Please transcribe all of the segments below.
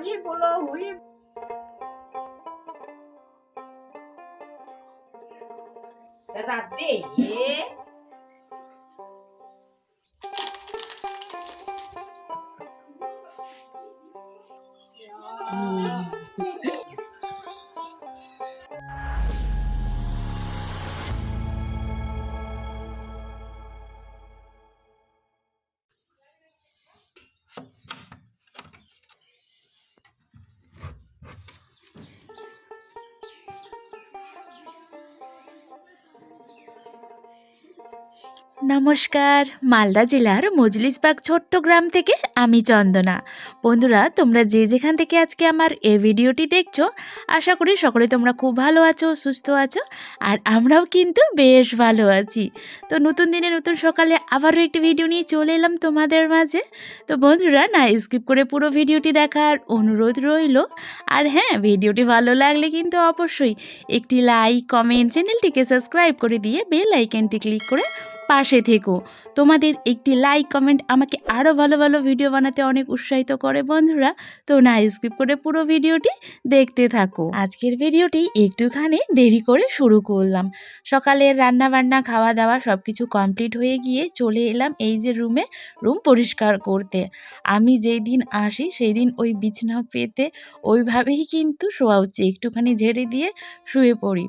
হুই বলো হুই রাতে নমস্কার, মালদা জেলার মজলিসবাগ ছোট্ট গ্রাম থেকে আমি চন্দনা। বন্ধুরা, তোমরা যে যেখান থেকে আজকে আমার এই ভিডিওটি দেখছ, আশা করি সকলে তোমরা খুব ভালো আছো, সুস্থ আছো, আর আমরাও কিন্তু বেশ ভালো আছি। তো নতুন দিনে নতুন সকালে আবারও একটি ভিডিও নিয়ে চলে এলাম তোমাদের মাঝে। তো বন্ধুরা, না স্কিপ করে পুরো ভিডিওটি দেখার অনুরোধ রইল। আর হ্যাঁ ভিডিওটি ভালো লাগলে কিন্তু অবশ্যই একটি লাইক, কমেন্ট, চ্যানেলটিকে সাবস্ক্রাইব করে দিয়ে বেল আইকনটি ক্লিক করে পাশে থেকো। তোমাদের একটি লাইক কমেন্ট আমাকে আরও ভালো ভালো ভিডিও বানাতে অনেক উৎসাহিত করে বন্ধুরা। তো না স্কিপ করে পুরো ভিডিওটি দেখতে থাকো। আজকের ভিডিওটি একটুখানি দেরি করে শুরু করলাম। সকালের রান্না বান্না খাওয়া দাওয়া সব কিছু কমপ্লিট হয়ে গিয়ে চলে এলাম এই যে রুমে রুম পরিষ্কার করতে। আমি যেই দিন আসি, সেই দিন ওই বিছনা পেতে ওইভাবেই কিন্তু শোয়া হচ্ছে। একটুখানি ঝেড়ে দিয়ে শুয়ে পড়ি।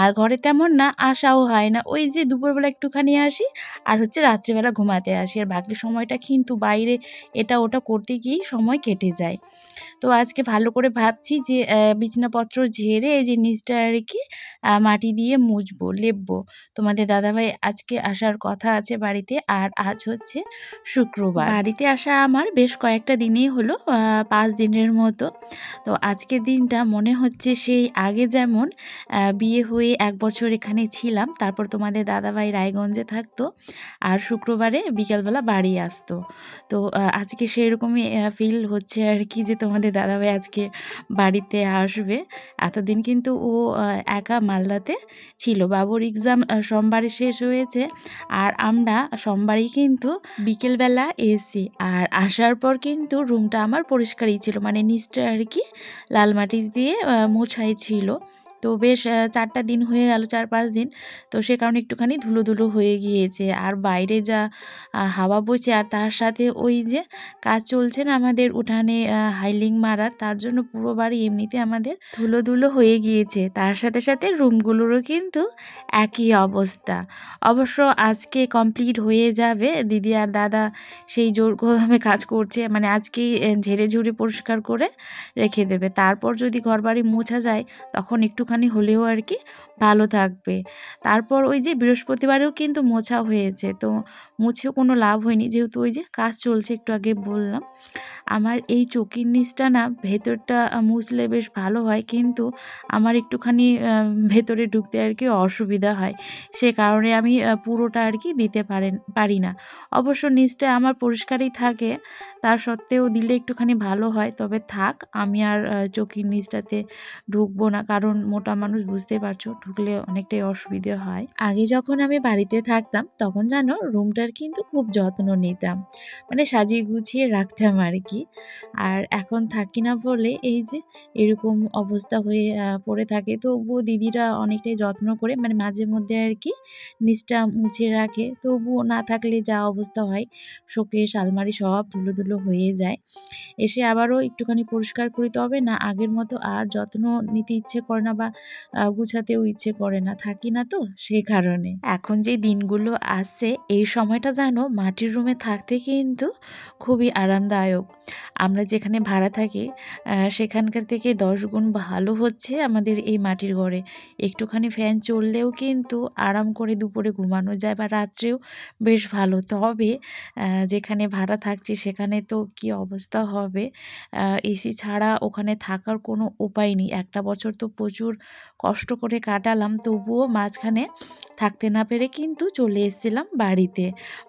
আর ঘরে তেমন না আসাও হয় না। ওই যে দুপুরবেলা একটুখানি আসি আর হচ্ছে রাত্রিবেলা ঘুমাতে আসি। আর বাকি সময়টা কিন্তু বাইরে এটা ওটা করতে গিয়েই সময় কেটে যায়। তো আজকে ভালো করে ভাবছি যে বিছানাপত্র ঝেড়ে এই যে নিচটা আর কি মাটি দিয়ে মুছবো, লেপবো। তোমাদের দাদাভাই আজকে আসার কথা আছে বাড়িতে। আর আজ হচ্ছে শুক্রবার। বাড়িতে আসা আমার বেশ কয়েকটা দিনেই হলো পাঁচ দিনের মতো। তো আজকের দিনটা মনে হচ্ছে সেই আগে যেমন বিয়ে হয়ে এক বছর এখানে ছিলাম। তারপর তোমাদের দাদাভাই রায়গঞ্জে থাকতো। আর শুক্রবারে বিকালবেলা বাড়ি আসতো। তো আজকে সেরকমই ফিল হচ্ছে আর কি যে তোমাদের দাদাভাই আজকে বাড়িতে আসবে। এতদিন কিন্তু ও একা মালদাতে ছিল। বাবুর এক্সাম সোমবারে শেষ হয়েছে। আর আমরা সোমবারই কিন্তু বিকেলবেলা এসি আর আসার পর কিন্তু রুমটা আমার পরিষ্কারই ছিল। মানে নিচটা আর কি লাল মাটি দিয়ে মোছাই ছিল। তো বেশ চারটা দিন হয়ে গেল, চার পাঁচ দিন। তো সে কারণে একটুখানি ধুলো ধুলো হয়ে গিয়েছে। আর বাইরে যা হাওয়া বইছে আর তার সাথে ওই যে কাজ চলছে না আমাদের উঠানে হাইলিং মারার, তার জন্য পুরো বাড়ি এমনিতে আমাদের ধুলো ধুলো হয়ে গিয়েছে। তার সাথে সাথে রুমগুলোরও কিন্তু একই অবস্থা। অবশ্য আজকে কমপ্লিট হয়ে যাবে। দিদি আর দাদা সেই জোর কদমে কাজ করছে মানে আজকেই ঝেড়ে ঝুড়ে পরিষ্কার করে রেখে দেবে। তারপর যদি ঘরবাড়ি মোছা যায়, তখন একটুখানি হলেও আর কি ভালো থাকবে। তারপর ওই যে বৃহস্পতিবারেও কিন্তু মোছা হয়েছে। তো মুছেও কোনো লাভ হয়নি। যেহেতু ওই যে কাজ চলছে, একটু আগে বললাম। আমার এই চোখের নিচটা না, ভেতরটা মুছলে বেশ ভালো হয়। কিন্তু আমার একটুখানি ভেতরে ঢুকতে আর কি অসুবিধা হয়। সে কারণে আমি পুরোটা আর কি দিতে পারেন, পারি না। অবশ্য নিচটা আমার পরিষ্কারই থাকে। তার সত্ত্বেও দিলে একটুখানি ভালো হয়। তবে থাক, আমি আর চোখের নিচটাতে ঢুকবো না। কারণ মোটা মানুষ বুঝতে পারছ ঢুকলে অনেকটাই অসুবিধে হয়। আগে যখন আমি বাড়িতে থাকতাম, তখন জানো রুমটার কিন্তু খুব যত্ন নিতাম। মানে সাজিয়ে গুছিয়ে রাখতাম আর কি। আর এখন থাকি না বলে এই যে এরকম অবস্থা হয়ে পড়ে থাকে, তবুও দিদিরা অনেকটাই যত্ন করে মানে মাঝে মধ্যে আর কি নিচটা মুছে রাখে। তবুও না থাকলে যা অবস্থা হয়, শোকেস, আলমারি সব ধুলো ধুলো হয়ে যায়। এসে আবারও একটুখানি পরিষ্কার করি, তবে না আগের মতো আর যত্ন নিতে ইচ্ছে করে না বা গুছাতেও ইচ্ছে করে না, থাকি না তো সেই কারণে। এখন যে দিনগুলো আসছে এই সময়টা জানো মাটির রুমে থাকতে কিন্তু খুবই আরামদায়ক। আমরা যেখানে ভাড়া থাকি সেখানকার থেকে দশ গুণ ভালো হচ্ছে আমাদের এই মাটির ঘরে। একটুখানি ফ্যান চললেও কিন্তু আরাম করে দুপুরে ঘুমানো যায় বা রাত্রেও বেশ ভালো। তবে যেখানে ভাড়া থাকছি সেখানে তো কি অবস্থা হবে? এসি ছাড়া ওখানে থাকার কোনো উপায় নেই। একটা বছর তো প্রচুর কষ্ট করে কাট। কাটালাম। তবুও মাঝখানে থাকতে না পেরে কিন্তু চলে এসেছিলাম বাড়িতে।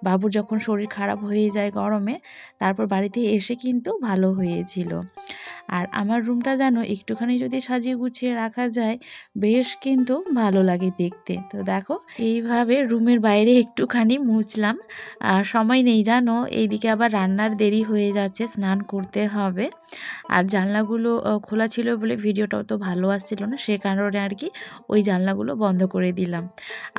বাবুর যখন শরীর খারাপ হয়ে যায় গরমে, তারপর বাড়িতে এসে কিন্তু ভালো হয়েছিল। আর আমার রুমটা যেন একটুখানি যদি সাজিয়ে গুছিয়ে রাখা যায়, বেশ কিন্তু ভালো লাগে দেখতে। তো দেখো, এইভাবে রুমের বাইরে একটুখানি মুছলাম। আর সময় নেই জানো, এইদিকে আবার রান্নার দেরি হয়ে যাচ্ছে, স্নান করতে হবে। আর জানলাগুলো খোলা ছিল বলে ভিডিওটাও তো ভালো আসছিল না, সে কারণে আর কি ওই জানলাগুলো বন্ধ করে দিলাম।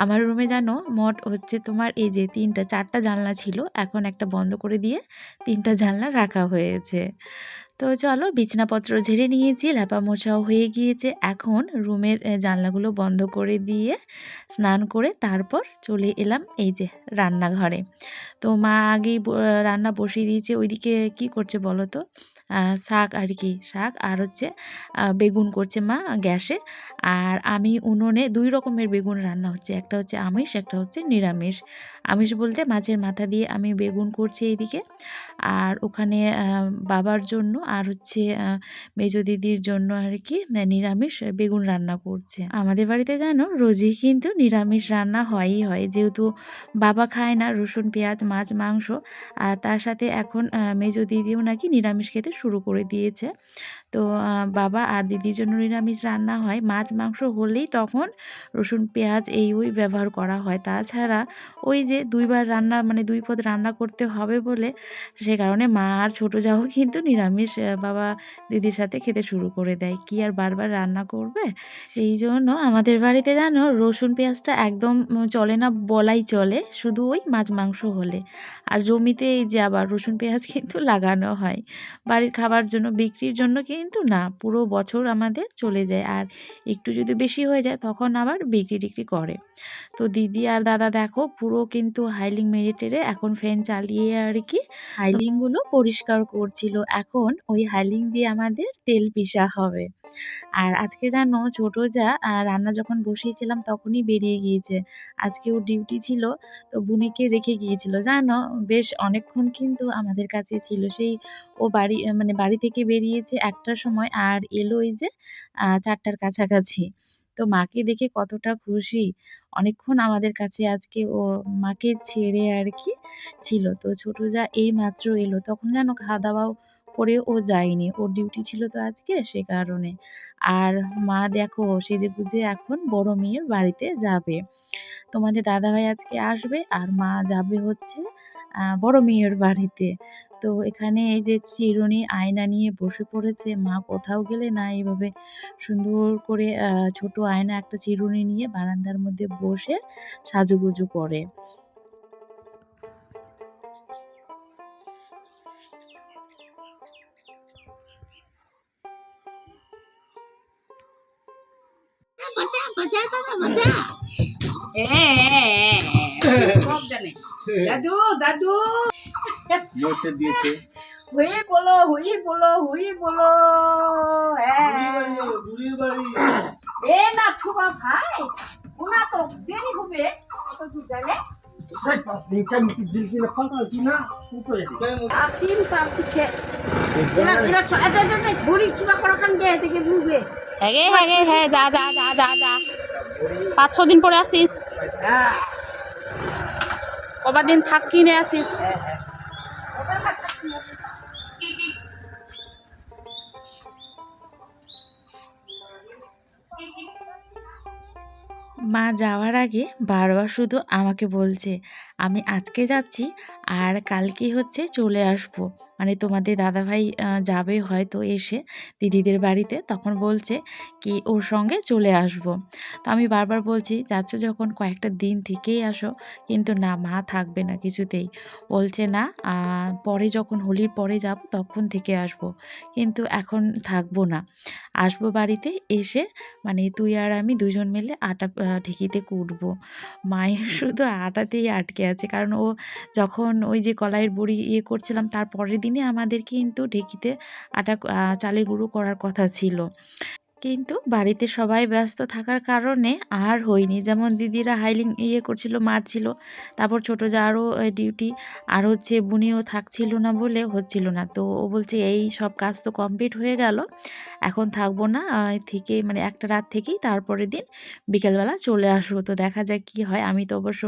আমার রুমে জানো মোট হচ্ছে তোমার এই যে তিনটা, চারটা জানলা ছিল, এখন একটা বন্ধ করে দিয়ে তিনটা জানলা রাখা হয়েছে। তো চলো বিছনাপত্র ঝেড়ে নিয়েছি ল্যাপা মোছাও হয়ে গিয়েছে। এখন রুমের জানলাগুলো বন্ধ করে দিয়ে স্নান করে তারপর চলে এলাম এই যে রান্নাঘরে। তো মা আগেই রান্না বসিয়ে দিয়েছে, ওইদিকে কি করছে বলো তো? শাক আর কি শাক আর হচ্ছে বেগুন করছে মা গ্যাসে। আর আমি উনুনে দুই রকমের বেগুন রান্না হচ্ছে, একটা হচ্ছে আমিষ, একটা হচ্ছে নিরামিষ। আমিষ বলতে মাছের মাথা দিয়ে আমি বেগুন করছি এইদিকে। আর ওখানে বাবার জন্য আর হচ্ছে মেজো দিদির জন্য আর কি নিরামিষ বেগুন রান্না করছে। আমাদের বাড়িতে জানো, রোজই কিন্তু নিরামিষ রান্না হয়ই হয়। যেহেতু বাবা খায় না রসুন, পেঁয়াজ, মাছ, মাংস, আর তার সাথে এখন মেজো দিদিও নাকি নিরামিষ খেতে শুরু করে দিয়েছে। তো বাবা আর দিদির জন্য নিরামিষ রান্না হয়। মাছ, মাংস হলেই তখন রসুন, পেঁয়াজ এই ওই ব্যবহার করা হয়। তাছাড়া ওই যে দুইবার রান্না মানে দুই পদ রান্না করতে হবে বলে সে কারণে মা আর ছোটো যাও কিন্তু নিরামিষ বাবা দিদির সাথে খেতে শুরু করে দেয়। কি আর বারবার রান্না করবে? সেই জন্য আমাদের বাড়িতে জানো রসুন, পেঁয়াজটা একদম চলে না, বলাই চলে। শুধু ওই মাছ, মাংস হলে। আর জমিতে এই যে আবার রসুন, পেঁয়াজ কিন্তু লাগানো হয়। বাড়ির খাবার জন্য, বিক্রির জন্য কিন্তু না পুরো বছর আমাদের চলে যায়। আর একটু যদি বেশি হয়ে যায় তখন আবার বিক্রি টিক্রি করে। তো দিদি আর দাদা দেখো পুরো কিন্তু হাইলিং মেরে টেরে এখন ফ্যান চালিয়ে আর কি হাইলিংগুলো পরিষ্কার করছিল। এখন ওই হাইলিং দিয়ে আমাদের তেল পিসা হবে। আর আজকে জানো ছোট যা রান্না যখন বসিয়েছিলাম তখনই বেরিয়ে গিয়েছে। আজকে ওর ডিউটি ছিল তো বুনিকে রেখে গিয়েছিল। জানো বেশ অনেকক্ষণ কিন্তু আমাদের কাছে ছিল। সেই ও বাড়ি মানে বাড়ি থেকে বেরিয়েছে একটার সময় আর এলো এই যে চারটার কাছাকাছি। তো মাকে দেখে কতটা খুশি। অনেকক্ষণ আমাদের কাছে আজকে ও মাকে ছেড়ে আর কি ছিল। তো ছোট যা এই মাত্র এলো। তখন যেন খাওয়া দাওয়াও করে ও যায়নি। ওর ডিউটি ছিল তো আজকে সে কারণে। আর মা দেখো সেজে গুজে এখন বড় মেয়ের বাড়িতে যাবে। তোমাদের দাদাভাই আজকে আসবে আর মা যাবে হচ্ছে বড় মেয়ের বাড়িতে। তো এখানে এই যে চিরুনি আয়না নিয়ে বসে পড়েছে মা কোথাও গেলে না এইভাবে সুন্দর করে ছোট আয়না একটা চিরুনি নিয়ে বারান্দার মধ্যে বসে সাজুগুজু করে। মজা মজা দাদা মজা। হ্যাঁ সব জানে। দাদু দাদু। মরতে দিয়েছে। হুই বলো হুই বলো হুই বলো হ্যাঁ। এ না থুবা ভাই ওনা তো দেরি হবে তো হ্যাগে হ্যাঁ যা যা যা যা যা। পাঁচ ছ দিন পরে আসিস। হ্যাঁ। কবার দিন থাক কিনে আসিস। মা যাওয়ার আগে বারবার শুধু আমাকে বলছে আমি আজকে যাচ্ছি আর কালকে হচ্ছে চলে আসব। মানে তোমাদের দাদাভাই যাবে হয়তো এসে দিদিদের বাড়িতে তখন বলছে কি ওর সঙ্গে চলে আসব। তো আমি বারবার বলছি যাচ্ছ যখন কয়েকটা দিন থেকেই আসো। কিন্তু না মা থাকবে না কিছুতেই। বলছে না পরে যখন হোলির পরে যাব তখন থেকে আসব। কিন্তু এখন থাকব না। আসব বাড়িতে এসে মানে তুই আর আমি দুজন মিলে আটা ঢেঁকিতে কুটবো। মায়ের শুধু আটাতেই আটকে আছে। কারণ ও যখন ওই যে কলাইয়ের বড়ি ইয়ে করছিলাম, তার পরের দিনে আমাদের কিন্তু ঢেঁকিতে আটা চালের গুঁড়ো করার কথা ছিল। কিন্তু বাড়িতে সবাই ব্যস্ত থাকার কারণে আর হয়নি। যেমন দিদিরা হাইলিং ইয়ে করছিল, মারছিল। তারপর ছোটো যারও ডিউটি আর হচ্ছে বুনিও থাকছিল না বলে হচ্ছিল না। তো ও বলছে, এই সব কাজ তো কমপ্লিট হয়ে গেল। এখন থাকব না থেকে মানে একটা রাত থেকেই তারপরের দিন বিকেলবেলা চলে আসব। তো দেখা যাক কি হয়। আমি তো অবশ্য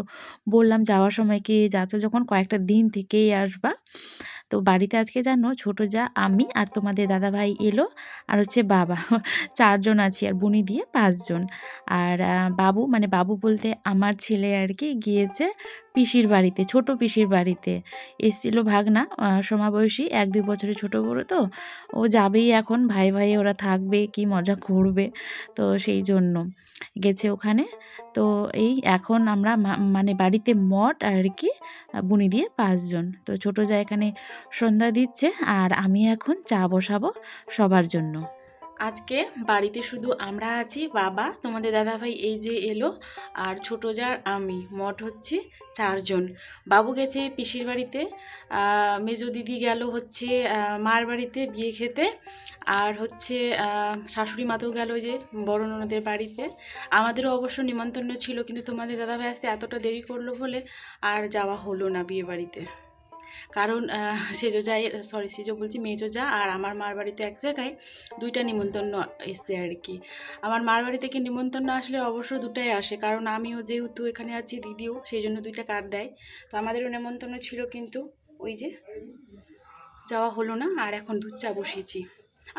বললাম, যাওয়ার সময় কি যাচ্ছ? যখন কয়েকটা দিন থেকেই আসবা। তো বাড়িতে আজকে জানো ছোটো যা, আমি আর তোমাদের দাদাভাই এলো আর হচ্ছে বাবা। চারজন আছি আর বুনি দিয়ে পাঁচজন। আর বাবু মানে বাবু বলতে আমার ছেলে আর কি গিয়েছে পিসির বাড়িতে, ছোট পিসির বাড়িতে। এসেছিল ভাগনা সমাবয়সী এক দুই বছরের ছোট বড় তো। ও যাবেই এখন, ভাই ভাই ওরা থাকবে, কি মজা করবে তো সেই জন্য গেছে ওখানে। তো এই এখন আমরা মানে বাড়িতে মঠ আর কি বুনি দিয়ে পাঁচজন। তো ছোটো যা এখানে সন্ধ্যা দিচ্ছে আর আমি এখন চা বসাবো সবার জন্য। আজকে বাড়িতে শুধু আমরা আছি, বাবা, তোমাদের দাদাভাই এই যে এলো, আর ছোটো যার আমি মঠ হচ্ছে চারজন। বাবু গেছে পিসির বাড়িতে মেজো দিদি গেল হচ্ছে মার বাড়িতে বিয়ে খেতে, আর হচ্ছে শাশুড়ি মাতেও গেল যে বড় ননদের বাড়িতে। আমাদেরও অবশ্য নিমন্ত্রণ ছিল, কিন্তু তোমাদের দাদাভাই আসতে এতটা দেরি করল বলে আর যাওয়া হলো না বিয়ে বাড়িতে। কারণ সেজো যায় সরি সেজো বলছি মেজো যা আর আমার মার বাড়িতে এক জায়গায় দুইটা নিমন্ত্রণ এসছে আর কি। আমার মার বাড়ি থেকে নিমন্ত্রণ আসলে অবশ্য দুটাই আসে, কারণ আমিও যেহেতু এখানে আছি, দিদিও সেই জন্য দুইটা কার্ড দেয়। তো আমাদেরও নিমন্ত্রণ ছিল কিন্তু ওই যে যাওয়া হলো না, আর এখন দুধ চা বসিয়েছি।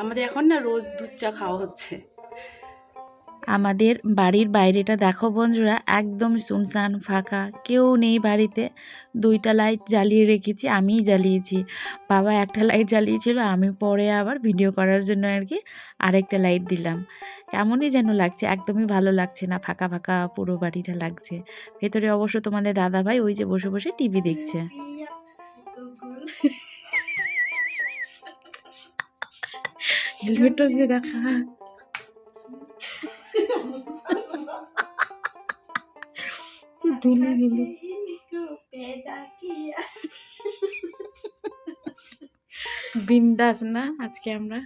আমাদের এখন না রোজ দুধ চা খাওয়া হচ্ছে। আমাদের বাড়ির বাইরেটা দেখো বন্ধুরা, একদম শুনশান, ফাঁকা। কেউ নেই বাড়িতে। দুইটা লাইট জ্বালিয়ে রেখেছি, আমিই জ্বালিয়েছি। বাবা একটা লাইট জ্বালিয়েছিল, আমি পরে আবার ভিডিও করার জন্য আর কি আরেকটা লাইট দিলাম। কেমনই যেন লাগছে, একদমই ভালো লাগছে না, ফাঁকা ফাঁকা পুরো বাড়িটা লাগছে। ভেতরে অবশ্য তোমাদের দাদা ভাই ওই যে বসে বসে টিভি দেখছে। দেখা। ধুলো গেলে বিন্দাস না আজকে আমরা?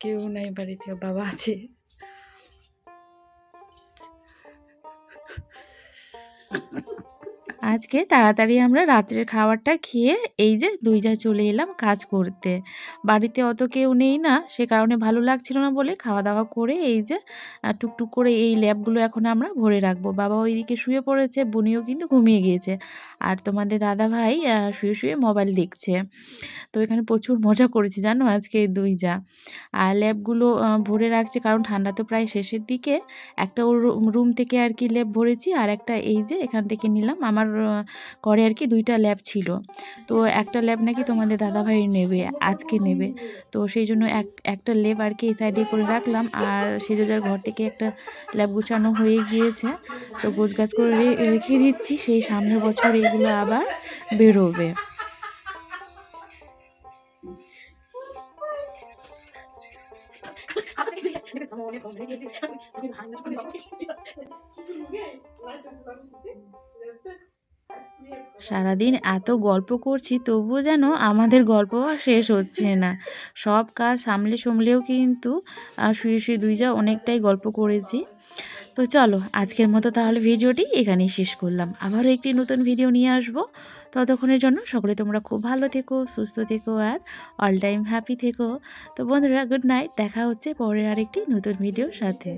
কেউ নাই বাড়িতে বাবা আছে। আজকে তাড়াতাড়ি আমরা রাত্রের খাবারটা খেয়ে এই যে দুই যা চলে এলাম কাজ করতে। বাড়িতে অত কেউ নেই না, সে কারণে ভালো লাগছিল না বলে খাওয়া দাওয়া করে এই যে টুকটুক করে এই ল্যাবগুলো এখন আমরা ভরে রাখব। বাবা ওইদিকে শুয়ে পড়েছে, বুনিও কিন্তু ঘুমিয়ে গিয়েছে। আর তোমাদের দাদা ভাই শুয়ে শুয়ে মোবাইল দেখছে। তো এখানে প্রচুর মজা করেছি জানো আজকে এই দুই যা। আর ল্যাবগুলো ভরে রাখছে কারণ ঠান্ডা তো প্রায় শেষের দিকে। একটা ওর রুম থেকে আর কি ল্যাব ভরেছি, আর একটা এই যে এখান থেকে নিলাম। আমার ঘরে আর কি দুইটা ল্যাব ছিল। তো একটা ল্যাব নাকি তোমাদের দাদাভাই নেবে, আজকে নেবে। তো সেই জন্য এক, একটা ল্যাব আর কি এই সাইডে করে রাখলাম। আর সেজোজার ঘর থেকে একটা ল্যাব গুছানো হয়ে গিয়েছে। তো গোছ গাছ করে রেখে দিচ্ছি। সেই সামনের বছর এগুলো আবার বেরোবে। সারাদিন এত গল্প করছি, তবুও যেন আমাদের গল্প শেষ হচ্ছে না। সব কাজ সামলে সামলেও কিন্তু শুয়ে শুয়ে দুই যা অনেকটাই গল্প করেছি। তো চলো, আজকের মতো তাহলে ভিডিওটি এখানেই শেষ করলাম। আবারও একটি নতুন ভিডিও নিয়ে আসব। ততক্ষণের জন্য সকলে তোমরা খুব ভালো থেকো, সুস্থ থেকো আর অল টাইম হ্যাপি থেকো। তো বন্ধুরা গুড নাইট দেখা হচ্ছে পরের আরেকটি নতুন ভিডিওর সাথে।